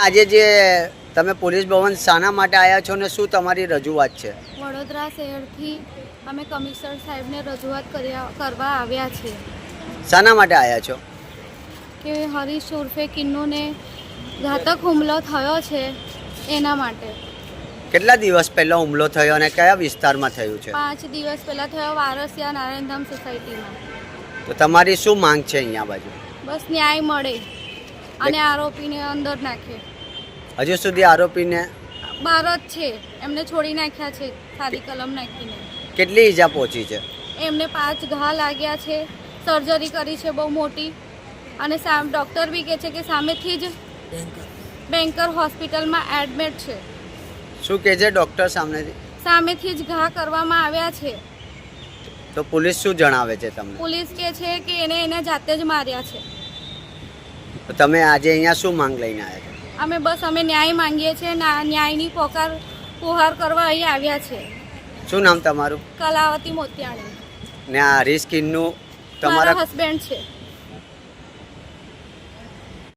આજે જે તમે પોલીસ ભવન શાના માટે આવ્યા છો ને શું તમારી રજૂઆત છે? વડોદરા શહેરથી અમે કમિશનર સાહેબને રજૂઆત કરવા આવ્યા છીએ શાના માટે આવ્યા છો? કે હરીશ ઉર્ફે કિન્નુને ઘાતક હુમલો થયો છે એના માટે. કેટલા દિવસ પહેલો હુમલો થયો અને કયા વિસ્તારમાં થયું છે? પાંચ દિવસ પહેલાં થયો વારસિયા નારાયણધામ સોસાયટીમાં. તો તમારી શું માંગ છે અહીંયા બાજુ? બસ ન્યાય મળે. અને આરોપીને અંદર નાખે. હજુ સુધી આરોપીને બહાર જ છે. એમને છોડી નાખ્યા છે સાદી કલમ નાખીને. કેટલી ઈજા પહોંચી છે? એમને પાંચ ઘા લાગ્યા છે સર્જરી કરી છે બહુ મોટી. અને સામ ડૉક્ટર બી કહે છે કે સામેથી જ બેન્કર હોસ્પિટલમાં એડમિટ છે. શું કહે છે ડૉક્ટર સામેથી? સામેથી જ ઘા કરવામાં આવ્યા છે. તો પોલીસ શું જણાવે છે તમને? પોલીસ કહે છે કે એને એને જાતે જ માર્યા છે. તો તમે આજે અહીંયા શું માંગ લઈને આવ્યા છો? અમે બસ અમે ન્યાય માંગીએ છીએ ના- ન્યાયની પોકાર પુહાર કરવા અહીં આવ્યા છે. શું નામ તમારું? કલાવતી મોતિયાણી. ને આ હરીશ કિન્નુ તમારા હસબન્ડ છે.